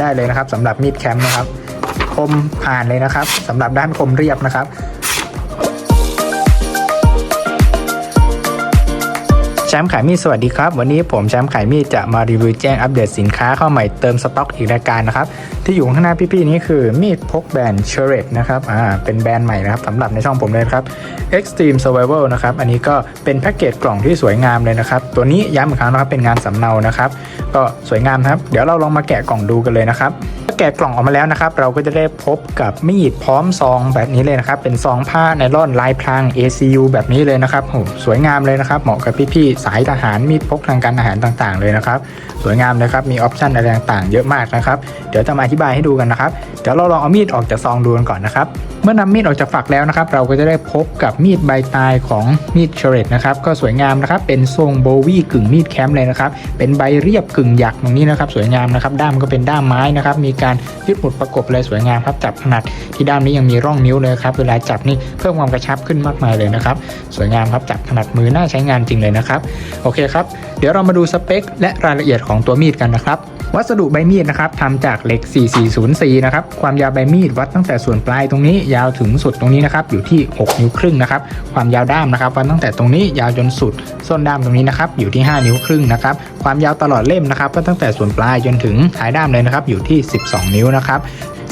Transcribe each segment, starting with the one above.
ได้เลยนะครับสำหรับมีดแคมป์นะครับ คมผ่านเลยนะครับสำหรับด้านคมเรียบนะครับ ชมป์ขายมีดสวัสดีครับ วันนี้ผมแชมป์ขายมีดจะมารีวิวแจ้งอัปเดตสินค้าเข้าใหม่เติมสต็อกอีกรายการนะครับ ที่อยู่ข้างหน้าพี่ๆนี้คือมีดพกแบรนด์เชเรตนะครับอ่าเป็นแบรนด์ใหม่นะครับสำหรับในช่องผมเลยครับ Extreme Survival นะครับอันนี้ก็เป็นแพ็กเกจกล่องที่สวยงามเลยนะครับ ตัวนี้ย้ำอีกครั้งนะครับเป็นงานสำเนานะครับ ก็สวยงามครับ เดี๋ยวเราลองมาแกะกล่องดูกันเลยนะครับแกะกล่องออกมาแล้วนะครับ เราก็จะได้พบกับมีดพร้อมซองแบบนี้เลยนะครับ เป็นซองผ้าไนล่อนลายพราง ACU แบบนี้เลยนะครับโหสวยงามเลยนะครับ เหมาะกับพี่ๆสายทหารมีดพกทางการอาหารต่างๆ เลยนะครับ สวยงามเลยครับมีออปชันอะไรต่างๆ เยอะมากนะครับ เดี๋ยวจะมาอธิบายให้ดูกันนะครับเดี๋ยวเราลองเอามีดออกจากซองดูกันก่อนนะครับ เมื่อนำมีดออกจากฝักแล้วนะครับ เราก็จะได้พบกับมีดใบตายของมีดเชเรตนะครับก็สวยงามนะครับเป็นทรงโบวี่กึ่งมีดแคมป์เลยนะครับเป็นใบเรียบกึ่งหยักตรงนี้นะครับ สวยงามนะครับด้ามก็เป็นด้ามไม้นะครับมีการยึดหมุดประกบเลยสวยงามครับจับขนาดที่ด้ามนี้ยังมีร่องนิ้วเลยครับเวลาจับนี่เพิ่มความกระชับขึ้นมากมายเลยนะครับ สวยงามครับจับขนาดมือน่าใช้งานจริงเลยนะครับโอเคครับ เดี๋ยวเรามาดูสเปค และรายละเอียดของตัวมีดกันนะครับ วัสดุใบมีดนะครับทำจากเหล็ก 4404 นะครับ ความยาวใบมีดวัดตั้งแต่ส่วนปลายตรงนี้ยาวถึงสุดตรงนี้นะครับอยู่ที่ 6 นิ้วครึ่งนะครับ ความยาวด้ามนะครับวัดตั้งแต่ตรงนี้ยาวจนสุดส้นด้ามตรงนี้นะครับอยู่ที่ 5 นิ้วครึ่งนะครับ ความยาวตลอดเล่มนะครับวัดตั้งแต่ส่วนปลายจนถึงท้ายด้ามเลยนะครับอยู่ที่ 12 นิ้วนะครับ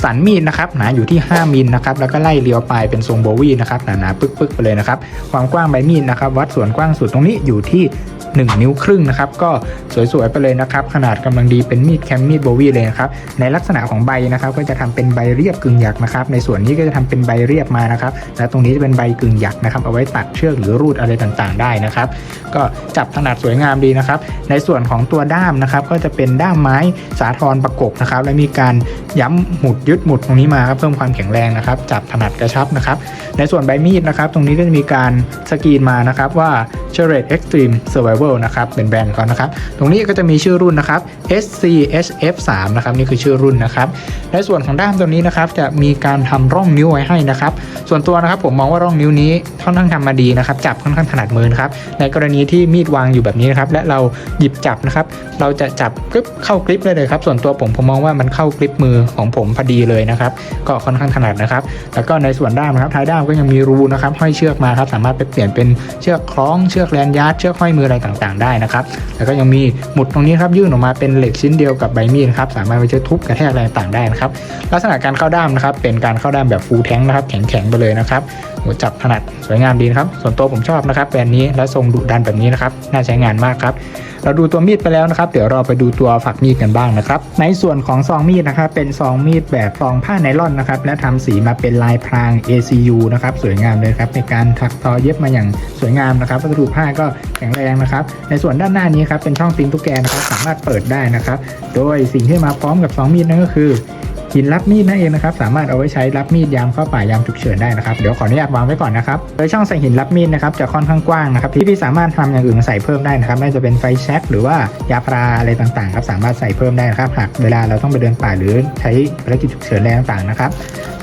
สันมีดนะครับหนาอยู่ที่ 5มิลนะครับแล้วก็ไล่เลียวปลายเป็นทรงโบวี่นะครับหนาๆปึกๆไปเลยนะครับความกว้างใบมีดนะครับวัดส่วนกว้างสุดตรงนี้อยู่ที่ 1 นิ้วครึ่งนะครับก็สวยๆไปเลยนะครับขนาดกำลังดีเป็นมีดแคมมีดโบวี่เลยนะครับในลักษณะของใบนะครับก็จะทำเป็นใบเรียบกึ่งหยักนะครับในส่วนนี้ก็จะทำเป็นใบเรียบมานะครับและตรงนี้จะเป็นใบกึ่งหยักนะครับเอาไว้ตัดเชือกหรือรูดอะไรต่างๆ ได้นะครับ ก็จับถนัดสวยงามดีนะครับ ในส่วนของตัวด้ามนะครับก็จะเป็นด้ามไม้สาทรประกบนะครับและมีการย้ำหมุดยึดหมุดตรงนี้มาครับเพิ่มความแข็งแรงนะครับ จับถนัดกระชับนะครับ ในส่วนใบมีดนะครับ ตรงนี้ก็จะมีการสกรีนมานะครับว่า c h e r e t Extreme Survival นะครับ เป็นแบรนด์เขานะครับ ตรงนี้ก็จะมีชื่อรุ่นนะครับ SCHF3 นะครับ นี่คือชื่อรุ่นนะครับ ในส่วนของด้ามตัวนี้นะครับ จะมีการทำร่องนิ้วไว้ให้นะครับ ส่วนตัวนะครับผมมองว่าร่องนิ้วนี้ค่อนข้างทำมาดีนะครับ จับค่อนข้างถนัดมือนะครับ ในกรณีที่มีดวางอยู่แบบนี้นะครับ และเราหยิบจับนะครับ เราจะจับกริบเข้ากริบได้เลยครับ ส่วนตัวผมผมมองว่ามันเข้ากริบมือของผมพอดีเลยนะครับ ก็ค่อนข้างถนัดนะครับ แล้วก็ในส่วนด้ามนะครับ ท้ายด้ามก็ยังมีรูนะครับ ห้อยเชือกมาครับ สามารถไปเปลี่ยนเป็นเชือกคล้อง เชือกแลนยาร์ด เชือกห้อยมืออะไรต่างๆได้นะครับ แล้วก็ยังมีหมุดตรงนี้ครับยื่นออกมาเป็นเหล็กชิ้นเดียวกับใบมีดนะครับสามารถไปใช้ทุบกระแทกอะไรต่างๆได้นะครับลักษณะการเข้าด้ามนะครับเป็นการเข้าด้ามแบบฟูลแท้งนะครับแข็งๆไปเลยนะครับหัวจับถนัดสวยงามดีนะครับส่วนตัวผมชอบนะครับแบรนด์นี้และทรงดุดันแบบนี้นะครับน่าใช้งานมากครับ เราดูตัวมีดไปแล้วนะครับ เดี๋ยวเราไปดูตัวฝักมีดกันบ้างนะครับ ในส่วนของซองมีดนะครับ เป็นซองมีดแบบซองผ้าไนล่อนนะครับ และทำสีมาเป็นลายพราง ACU นะครับ สวยงามเลยครับ ในการถักทอเย็บมาอย่างสวยงามนะครับวัสดุผ้าก็แข็งแรงนะครับ ในส่วนด้านหน้านี้ครับ เป็นช่องติงตุ๊กแกนะครับ สามารถเปิดได้นะครับ โดยสิ่งที่มาพร้อมกับซองมีดนั่นก็คือ หินรับมีดนั่นเองนะครับสามารถเอาไว้ใช้รับมีดยามเข้าป่ายามฉุกเฉินได้นะครับเดี๋ยวขออนุญาตวางไว้ก่อนนะครับโดยช่องใส่หินรับมีดนะครับจะค่อนข้างกว้างนะครับพี่พี่สามารถทำอย่างอื่นใส่เพิ่มได้นะครับไม่ว่าจะเป็นไฟแช็กหรือว่ายาพาราอะไรต่างๆครับสามารถใส่เพิ่มได้นะครับหากเวลาเราต้องไปเดินป่าหรือใช้ภารกิจฉุกเฉินอะไรต่างๆนะครับ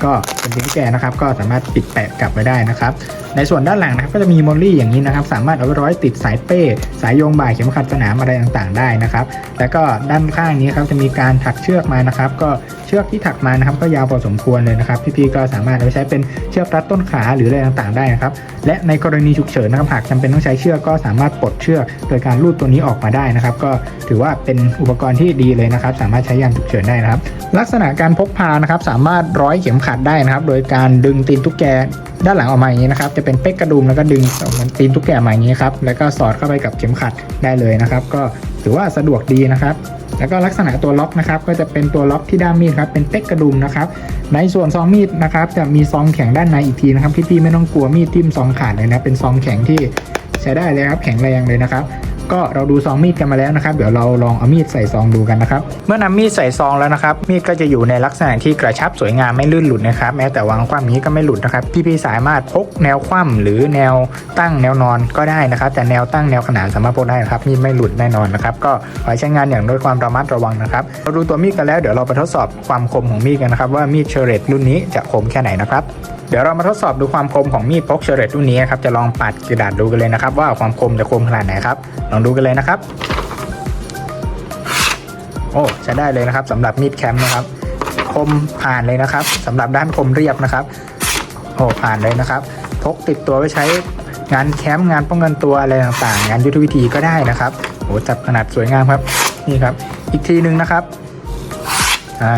ก็เป็นทิ้งแกนะครับก็สามารถปิดแปะกลับไว้ได้นะครับในส่วนด้านหลังนะครับก็จะมีมอลลี่อย่างนี้นะครับสามารถเอาไว้ร้อยติดสายเป้ สายโยงบ่ายเข็มขัดสนามอะไรต่างๆ ได้นะครับ แล้วก็ด้านข้างนี้ครับจะมีการถักเชือกมานะครับ ก็เชือกที่ถักมานะครับก็ยาวพอสมควรเลยนะครับพี่ๆก็สามารถเอาไปใช้เป็นเชือกรัดต้นขาหรืออะไรต่างๆได้นะครับและในกรณีฉุกเฉินนะครับหากจำเป็นต้องใช้เชือกก็สามารถปลดเชือก โดยการลูดตัวนี้ออกมาได้นะครับ ก็ถือว่าเป็นอุปกรณ์ที่ดีเลยนะครับ สามารถใช้ยามฉุกเฉินได้นะครับ ลักษณะการพกพานะครับสามารถร้อยเข็มขัดได้นะครับ โดยการดึงตีนตุ๊กแกด้านหลังออกมาอย่างนี้นะครับ จะเป็นเป๊กกระดุมแล้วก็ดึงตีนตุ๊กแกมาอย่างนี้ครับ แล้วก็สอดเข้าไปกับเข็มขัดได้เลยนะครับ ก็ถือว่าสะดวกดีนะครับ แล้วก็ลักษณะตัวล็อกนะครับ ก็จะเป็นตัวล็อกที่ด้ามมีดครับ เป็นเต็กกระดุมนะครับ ในส่วนซองมีดนะครับ จะมีซองแข็งด้านในอีกทีนะครับ พี่ๆไม่ต้องกลัวมีดทิ่มซองขาดเลยนะ เป็นซองแข็งที่ใช้ได้เลยครับ แข็งแรงเลยนะครับ ก็เราดูซองมีดกันมาแล้วนะครับ เดี๋ยวเราลองเอามีดใส่ซองดูกันนะครับ เมื่อนำมีดใส่ซองแล้วนะครับ มีดก็จะอยู่ในลักษณะที่กระชับสวยงามไม่ลื่นหลุดนะครับ แม้แต่วางคว่ำนี้ก็ไม่หลุดนะครับ พี่ๆสามารถพกแนวคว่ำหรือแนวตั้งแนวนอนก็ได้นะครับ แต่แนวตั้งแนวขนานสามารถพกได้นะครับ มีดไม่หลุดแน่นอนนะครับ ก็ขอให้ใช้งานอย่างด้วยความระมัดระวังนะครับ เราดูตัวมีดกันแล้ว เดี๋ยวเราไปทดสอบความคมของมีดกันนะครับว่ามีดเชอร์เรตรุ่นนี้จะคมแค่ไหนนะครับ เดี๋ยวเรามาทดสอบดูความคมของมีดพกเชอร์เรตรุ่นนี้ครับ จะลองปัดกระดาษดูกันเลยนะครับ ว่าความคมจะคมขนาดไหนครับ ลองดูกันเลยนะครับ โอ้ใช้ได้เลยนะครับสำหรับมีดแคมป์นะครับ คมผ่านเลยนะครับสำหรับด้านคมเรียบนะครับ โอ้ผ่านเลยนะครับ พกติดตัวไว้ใช้งานแคมป์งานป้องกันตัวอะไรต่างๆ งานยุทธวิธีก็ได้นะครับโอ้จัดขนาดสวยงามครับ นี่ครับ อีกทีหนึ่งนะครับ อ่า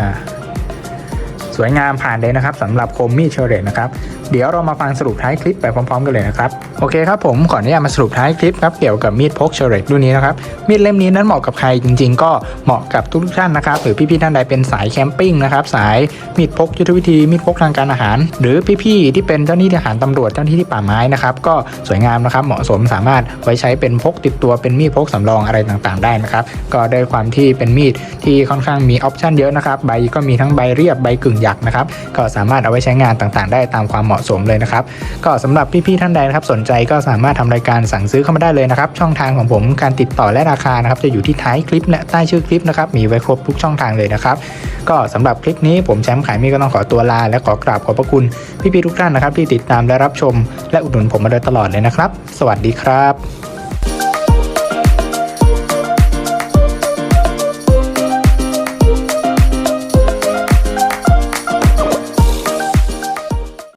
สวยงามผ่านเลยนะครับสำหรับคมมีดเชอร์เรตนะครับเดี๋ยวเรามาฟังสรุปท้ายคลิปไปพร้อมๆกันเลยนะครับโอเคครับผมขออนุญาตมาสรุปท้ายคลิปครับเกี่ยวกับมีดพกเชอร์เรตรุ่นนี้นะครับมีดเล่มนี้นั้นเหมาะกับใครจริง ๆ ก็เหมาะกับทุกท่านนะครับหรือพี่ๆท่านใดเป็นสายแคมปิ้งนะครับสายมีดพกยุทธวิธีมีดพกทางการอาหาร หรือพี่ๆที่เป็นเจ้าหน้าที่ทหารตำรวจเจ้าหน้าที่ที่ป่าไม้นะครับก็สวยงามนะครับเหมาะสมสามารถไว้ใช้เป็นพกติดตัวเป็นมีดพกสำรองอะไรต่างๆ ได้นะครับก็ได้ความที่เป็นมีดที่ค่อนข้างมีออปชันเยอะนะครับใบก็มีทั้งใบเรียบใบกึ่งยักนะครับ ก็สามารถเอาไว้ใช้งานต่างๆ ได้ตามความเหมาะสมเลยนะครับ ก็สำหรับพี่ๆท่านใดนะครับสนใจก็สามารถทำรายการสั่งซื้อเข้ามาได้เลยนะครับ ช่องทางของผมการติดต่อและราคานะครับจะอยู่ที่ท้ายคลิปและใต้ชื่อคลิปนะครับมีไว้ครบทุกช่องทางเลยนะครับ ก็สำหรับคลิปนี้ผมแชมป์ขายมีก็ต้องขอตัวลา และขอกราบขอบพระคุณพี่ๆทุกท่านนะครับที่ติดตามและรับชม และอุดหนุนผมมาโดยตลอดเลยนะครับ สวัสดีครับ